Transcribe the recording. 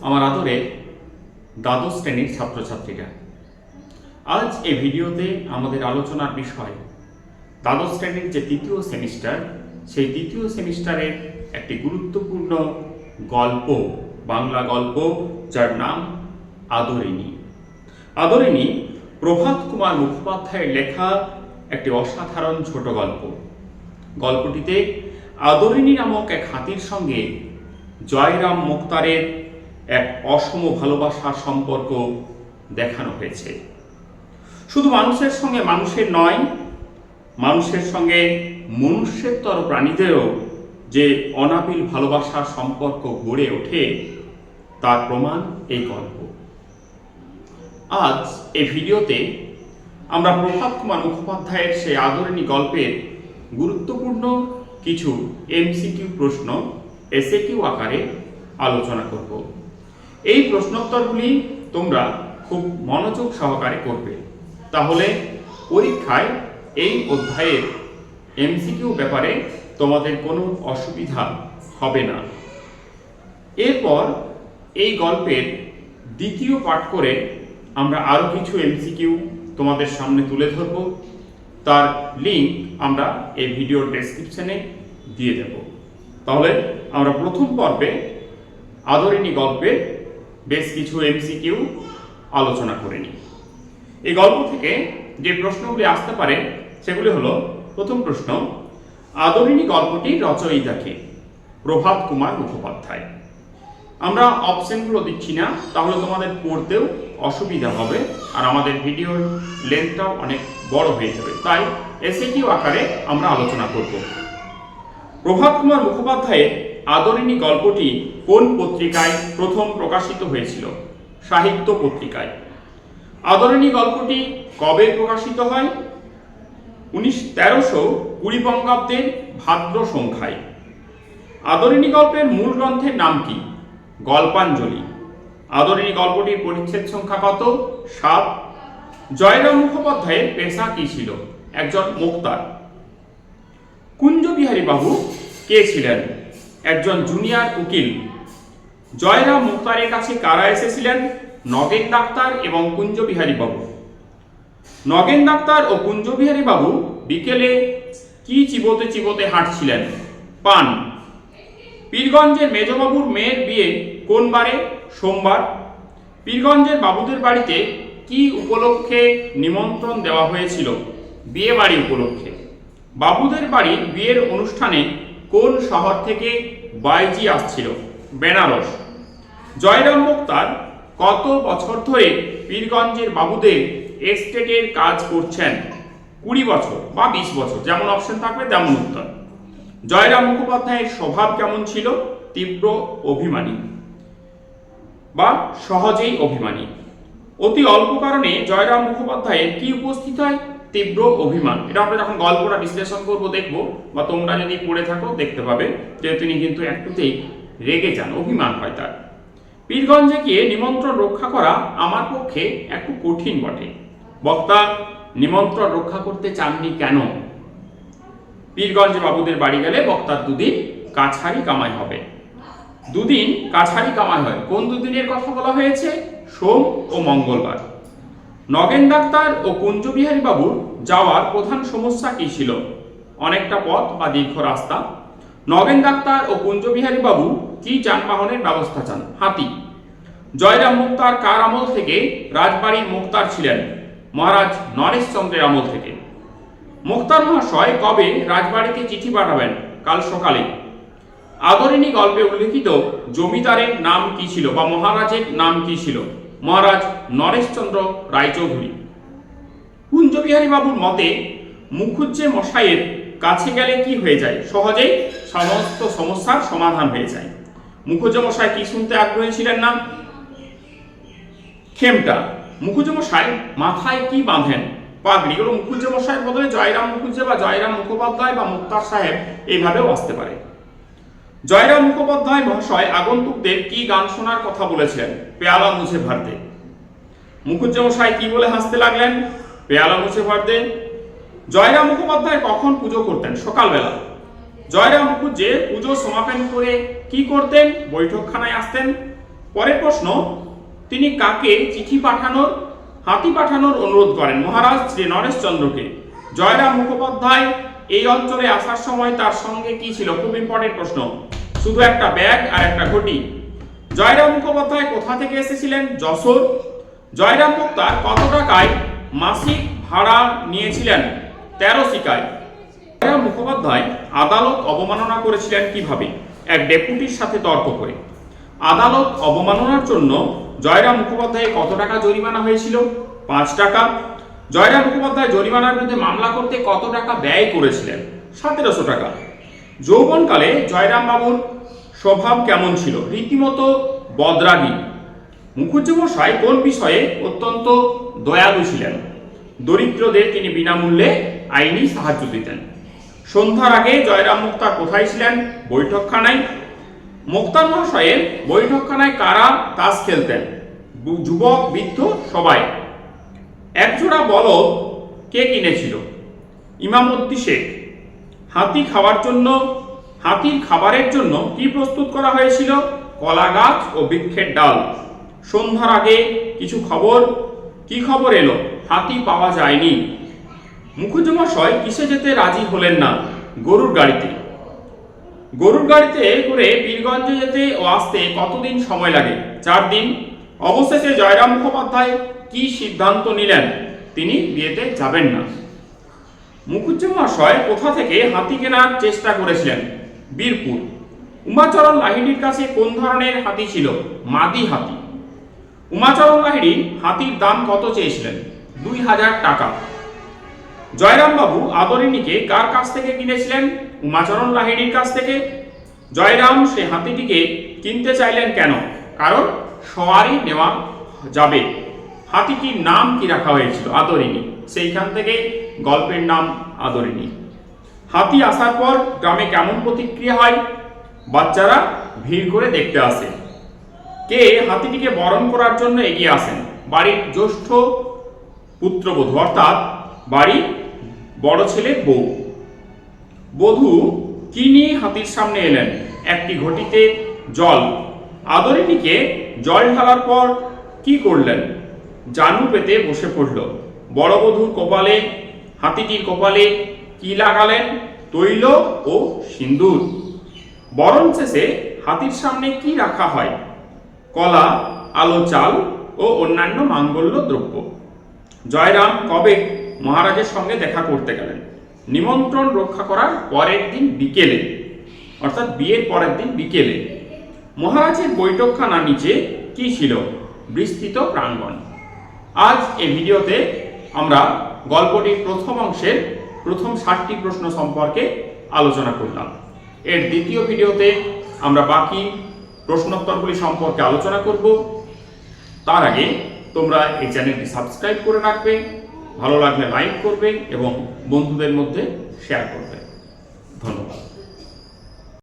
আমার আদরে দ্বাদশ শ্রেণির ছাত্রছাত্রীরা। আজ এই ভিডিওতে আমাদের আলোচনার বিষয়, দ্বাদশ শ্রেণির যে তৃতীয় সেমিস্টার, সেই তৃতীয় সেমিস্টারের একটি গুরুত্বপূর্ণ গল্প, বাংলা গল্প, যার নাম আদরিণী। আদরিণী প্রভাত কুমার মুখোপাধ্যায়ের লেখা একটি অসাধারণ ছোট গল্প। গল্পটিতে আদরিণী নামক এক হাতির সঙ্গে জয়রাম মুক্তারের এক অসম ভালোবাসার সম্পর্ক দেখানো হয়েছে। শুধু মানুষের সঙ্গে মানুষের নয়, মানুষের সঙ্গে মনুষ্যের প্রাণীদেরও যে অনাবিল ভালোবাসার সম্পর্ক গড়ে ওঠে, তার প্রমাণ এই গল্প। আজ এই ভিডিওতে আমরা প্রভাত কুমার মুখোপাধ্যায়ের সেই আদরণী গল্পের গুরুত্বপূর্ণ কিছু এমসিকিউ প্রশ্ন, এসএকিউ আকারে আলোচনা করব। এই প্রশ্নোত্তরগুলি তোমরা খুব মনোযোগ সহকারে করবে। তাহলে পরীক্ষায় এই অধ্যায়ের এমসিকিউ ব্যাপারে তোমাদের কোনো অসুবিধা হবে না। এরপর এই গল্পের দ্বিতীয় পাঠ করে আমরা আরও কিছু এমসিকিউ তোমাদের সামনে তুলে ধরব। তার লিঙ্ক আমরা এই ভিডিওর ডেসক্রিপশনে দিয়ে দেব। তাহলে আমরা প্রথম পর্বে আদরিণী গল্পে বেশ কিছু এমসিকিউ আলোচনা করে নিই। এই গল্প থেকে যে প্রশ্নগুলি আসতে পারে, সেগুলি হলো, প্রথম প্রশ্ন, আদরিণী গল্পটির রচয়িতাকে প্রভাত কুমার মুখোপাধ্যায়। আমরা অপশনগুলো দিচ্ছি না, তাহলে তোমাদের পড়তেও অসুবিধা হবে, আর আমাদের ভিডিওর লেন্থটাও অনেক বড় হয়ে যাবে। তাই এসে কিউ আকারে আমরা আলোচনা করব। প্রভাত কুমার মুখোপাধ্যায়ের আদরিণী গল্পটি কোন পত্রিকায় প্রথম প্রকাশিত হয়েছিল? সাহিত্য পত্রিকায়। আদরিণী গল্পটি কবে প্রকাশিত হয়? উনিশ তেরোশো কুড়ি বঙ্গাব্দের ভাদ্র সংখ্যায়। আদরিণী গল্পের মূল গ্রন্থের নাম কি? গল্পাঞ্জলি। আদরিণী গল্পটির পরিচ্ছেদ সংখ্যা কত? সাত। জয়রাম মুখোপাধ্যায়ের পেশা কি ছিল? একজন মোক্তার। কুঞ্জবিহারী বাবু কে ছিলেন? একজন জুনিয়র উকিল। জয়রাম মুক্তারের কাছে কারা এসেছিলেন? নগেন ডাক্তার এবং কুঞ্জবিহারী বাবু। নগেন ডাক্তার ও কুঞ্জবিহারী বাবু বিকেলে কি চিবোতে চিবোতে হাঁটছিলেন? পান। পীরগঞ্জের মেজবাবুর মেয়ের বিয়ে কোন বারে? সোমবার। পীরগঞ্জের বাবুদের বাড়িতে কি উপলক্ষে নিমন্ত্রণ দেওয়া হয়েছিল? বিয়ে বাড়ি উপলক্ষে। বাবুদের বাড়ির বিয়ের অনুষ্ঠানে কোন শহর থেকে বাইজি আসছিল? বেনারস। জয়রাম মুক্তার কত বছর ধরে পীরগঞ্জের বাবুদের এস্টেটের কাজ করছেন? কুড়ি বছর বা বিশ বছর, যেমন অপশন থাকবে তেমন উত্তর। জয়রাম মুখোপাধ্যায়ের স্বভাব কেমন ছিল? তীব্র, অভিমানী বা সহজেই অভিমানী। অতি অল্প কারণে জয়রাম মুখোপাধ্যায়ের কি উপস্থিত হয়? তীব্র অভিমান। এটা আমরা যখন গল্পটা বিশ্লেষণ করব, দেখব, বা তোমরা যদি পড়ে থাকো, দেখতে পাবে যে তিনি কিন্তু একটুতেই রেগে যান, অভিমান হয় তার। পীরগঞ্জে গিয়ে নিমন্ত্রণ রক্ষা করা আমার পক্ষে একটু কঠিন বটে। বক্তা, নিমন্ত্রণ রক্ষা করতে চাননি কেন? পীরগঞ্জ বাবুদের বাড়ি গেলে বক্তার দুদিন কাছারি কামাই হবে। দুদিন কাছারি কামাই হয়। কোন দুদিনের কথা বলা হয়েছে? সোম ও মঙ্গলবার। নগেন ডাক্তার ও কুঞ্জবিহারী বাবুর যাওয়ার প্রধান সমস্যা কি ছিল? অনেকটা পথ বা দীর্ঘ রাস্তা। নগেন ডাক্তার ও কুঞ্জবিহারী বাবু কি যানবাহনের ব্যবস্থা চান? হাতি। জয়রাম মুক্তার কার আমল থেকে রাজবাড়ির মুক্তার ছিলেন? মহারাজ নরেশচন্দ্রের আমল থেকে। মুক্তার মহাশয় কবে রাজবাড়িতে চিঠি পাঠাবেন? কাল সকালে। আদরিণী গল্পে উল্লেখিত জমিদারের নাম কি ছিল বা মহারাজের নাম কি ছিল? মহারাজ নরেশচন্দ্র রায়চৌধুরী। কুঞ্জবিহারী বাবুর মতে মুখুজ্জে মশাইয়ের কাছে গেলে কি হয়ে যায়? সহজেই সমস্ত সমস্যার সমাধান হয়ে যায়। মুখুজ্জে মশাই কি শুনতে আগ্রহী ছিলেন না? খেমটা মুখুজ্জে মশাই মাথায় কি বাঁধেন? পাগড়ি এগুলো মুখুজ্জে মশাইয়ের বদলে জয়রাম মুখুজ্জে বা জয়রাম মুখোপাধ্যায় বা মুক্তার সাহেব এইভাবেও আসতে পারে। জয়রাম মুখোপাধ্যায় মহাশয় আগন্তুকদের কি গান শোনার কথা বলেছেন? পেয়ালা মুছে ভারতে। মুখুজ্জে মশাই কি বলে হাসতে লাগলেন? পেয়ালা মুছে ভারতে। জয়রাম মুখোপাধ্যায় কখন পুজো করতেন? সকালবেলা। জয়রাম মুখুজ্জে পুজো সমাপন করে কি করতেন? বৈঠকখানায় আসতেন। পরের প্রশ্ন, তিনি কাকে চিঠি পাঠানোর, হাতি পাঠানোর অনুরোধ করেন? মহারাজ শ্রী নরেশচন্দ্রকে জয়রাম মুখোপাধ্যায় এই অঞ্চলে আসার সময় তার সঙ্গে কি ছিল? খুব ইম্পর্টেন্ট প্রশ্ন। শুধু একটা ব্যাগ আর একটা ঘটি জয়রাম মুখোপাধ্যায় কোথা থেকে এসেছিলেন? যশোর। জয়রাম মুক্তার কত টাকায় মাসিক ভাড়া নিয়েছিলেন? তেরো শিকায়। জয়রাম মুখোপাধ্যায় আদালত অবমাননা করেছিলেন কীভাবে? এক ডেপুটির সাথে তর্ক করে। আদালত অবমাননার জন্য জয়রাম মুখোপাধ্যায় কত টাকা জরিমানা হয়েছিল? পাঁচ টাকা। জয়রাম মুখোপাধ্যায় জরিমানার বিরুদ্ধে মামলা করতে কত টাকা ব্যয় করেছিলেন? সতেরোশো টাকা। যৌবনকালে জয়রাম বাবুর স্বভাব কেমন ছিল? রীতিমতো বদরাগী। মুখুজ্জ মশাই কোন বিষয়ে অত্যন্ত দয়ালু ছিলেন? দরিদ্রদের তিনি বিনামূল্যে আইনি সাহায্য দিতেন। সন্ধ্যার আগে জয়রাম মুক্তার কোথায় ছিলেন? বৈঠকখানায়। মুক্তার মহাশয়ের বৈঠকখানায় কারা তাস খেলতেন? যুবক বৃদ্ধ, সবাই। একজোড়া বল কে কিনেছিল? ইমামুদ্দি শেখ। হাতি খাওয়ার জন্য হাতির খাবারের জন্য কি প্রস্তুত করা হয়েছিল? কলা গাছ ও বৃক্ষের ডাল। সন্ধ্যার আগে কিছু খবর। কি খবর এলো? হাতি পাওয়া যায়নি। মুখুজ্জমশয় কিসে যেতে রাজি হলেন না গরুর গাড়িতে। গরুর গাড়িতে করে বীরগঞ্জে যেতে ও আসতে কতদিন সময় লাগে? চার দিন। অবশেষে জয়রাম মুখোপাধ্যায় কি সিদ্ধান্ত নিলেন? তিনি বিয়েতে যাবেন না। মুখুজ্জমশয় কোথা থেকে হাতি কেনার চেষ্টা করেছিলেন? বীরপুর। উমাচরণ লাহিড়ির কাছে কোন ধরনের হাতি ছিল? মাদি হাতি। উমাচরণ লাহিড়ি হাতির দাম কত চেয়েছিলেন? দুই হাজার টাকা। জয়রামবাবু আদরিণীকে কার কাছ থেকে কিনেছিলেন? উমাচরণ লাহিড়ির কাছ থেকে। জয়রাম সে হাতিটিকে কিনতে চাইলেন কেন? কারণ সওয়ারি নেওয়া যাবে। হাতিটির নাম কি রাখা হয়েছিল? আদরিণী। সেইখান থেকে গল্পের নাম আদরিণী। হাতি আসার পর গ্রামে কেমন প্রতিক্রিয়া হয়? বাচ্চারা ভিড় করে দেখতে আসে। কে হাতিটিকে বরণ করার জন্য এগিয়ে আসেন? বাড়ির জ্যেষ্ঠ পুত্রবধূ, অর্থাৎ বাড়ির বড় ছেলে বউ। বধূ কি নিয়ে হাতির সামনে এলেন? একটি ঘটিতে জল। আদরিণীকে জল ঢালার পর কি করলেন? জানু পেতে বসে পড়ল। বড় বধূর কপালে, হাতিটির কপালে কি লাগালেন? তৈল ও সিন্দুর। বরণ শেষে হাতির সামনে কি রাখা হয়? কলা, আলো চাল ও অন্যান্য মাঙ্গল্য দ্রব্য। জয়রাম কবে মহারাজের সঙ্গে দেখা করতে গেলেন? নিমন্ত্রণ রক্ষা করার পরের দিন বিকেলে, অর্থাৎ বিয়ের পরের দিন বিকেলে। মহারাজের বৈঠকখানা নিচে কি ছিল? বিস্তৃত প্রাঙ্গণ। আজ এই ভিডিওতে আমরা গল্পটির প্রথম অংশের প্রথম ষাটটি প্রশ্ন সম্পর্কে আলোচনা করলাম। এর দ্বিতীয় ভিডিওতে আমরা বাকি প্রশ্নোত্তরগুলি সম্পর্কে আলোচনা করব। তার আগে তোমরা এই চ্যানেলটি সাবস্ক্রাইব করে রাখবে, ভালো লাগলে লাইক করবে এবং বন্ধুদের মধ্যে শেয়ার করবে। ধন্যবাদ।